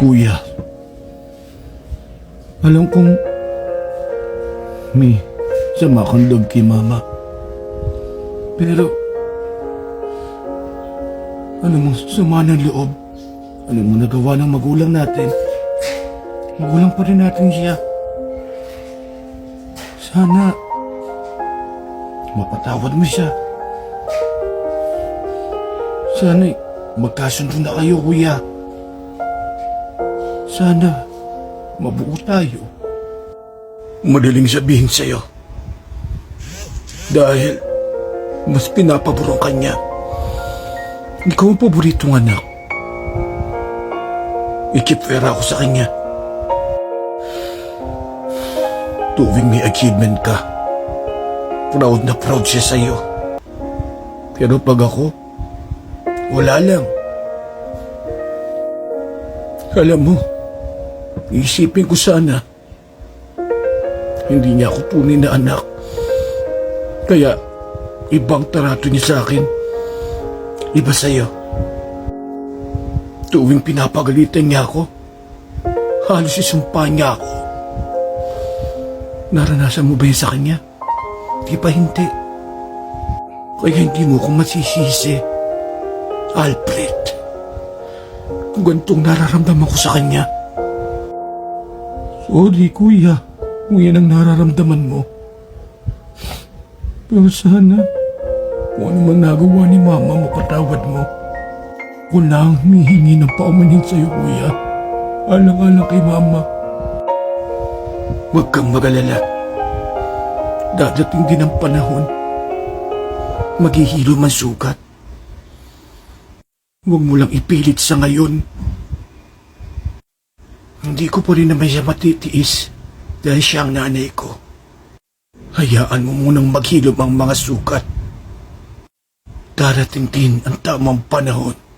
Kuya, alam kong may sama kang loob kay Mama. Pero, ano mong sama ng loob? Ano mo nagawa ng magulang natin? Magulang pa rin natin siya. Sana, mapatawad mo siya. Sana, magkasundo na kayo, kuya. Sana, mabuo tayo. Madaling sabihin sa'yo. Dahil, mas pinapaborong kanya. Ikaw ang paboritong anak. Ikipwera ako sa kanya. Tuwing may achievement ka, proud na proud siya sa'yo. Pero pag ako, wala lang. Alam mo, isipin ko sana, hindi niya ako tunay na anak. Kaya, ibang tarato niya sa akin. Iba sa'yo. Tuwing pinapagalitan niya ako, halos isumpa niya ako. Naranasan mo ba yun sa kanya? Di ba hindi? Kaya hindi mo ko masisisi. Alfred. Kung ganitong nararamdaman ko sa kanya. Sorry, kuya. Kung yan ang nararamdaman mo. Pero sana, kung ano man nagawa ni mama, mapatawad mo. Ako na ang humihingi ng paumanhin sa'yo, kuya. Alang-alang kay mama. Huwag kang magalala. Dadating din ang panahon. Maghihilo man sugat. Huwag mo lang ipilit sa ngayon. Hindi ko pa rin naman siya matitiis dahil siya ang nanay ko. Hayaan mo munang maghilom ang mga sugat. Darating din ang tamang panahon